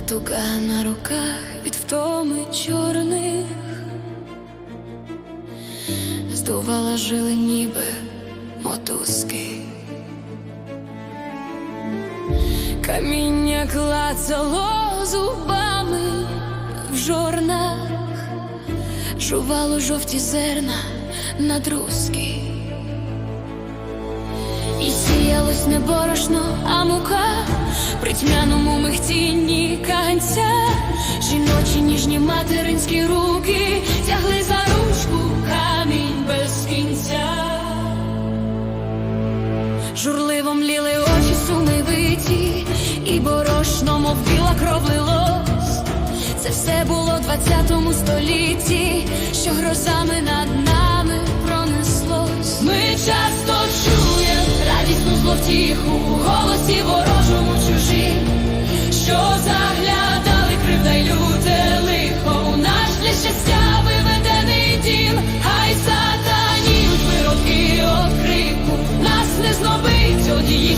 туга на руках від втоми чорних, здувала жили ніби мотузки. Каміння клацало зубами в жорнах, жувало жовті зерна на друзки. І сіялось не борошно, а мука при тьмяному михтінні. Жіночі ніжні материнські руки тягли за ручку камінь без кінця. Журливо мліли очі сумивиті, і борошно, мов біла кров лилось. Це все було в двадцятому столітті, що грозами над нами пронеслось. Ми часто чуємо радісну зловтіху голосі ворожому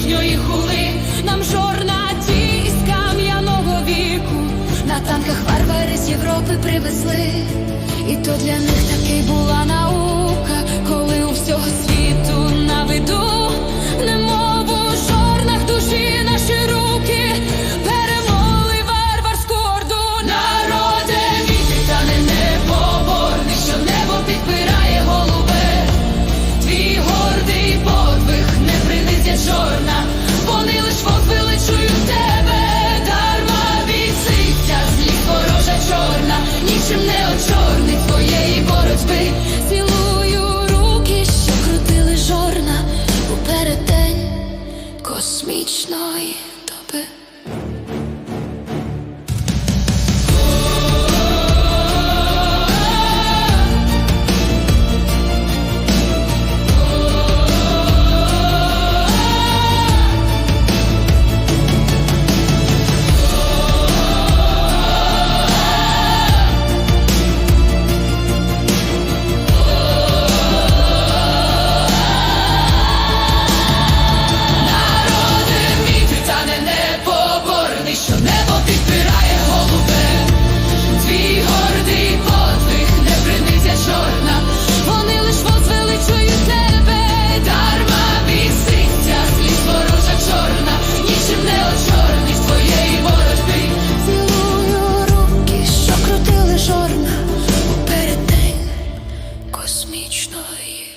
їхньої хули, нам жорна із кам'яного віку, на танках варвари з Європи привезли, і то для них таки була наука, космічної доби. Космічної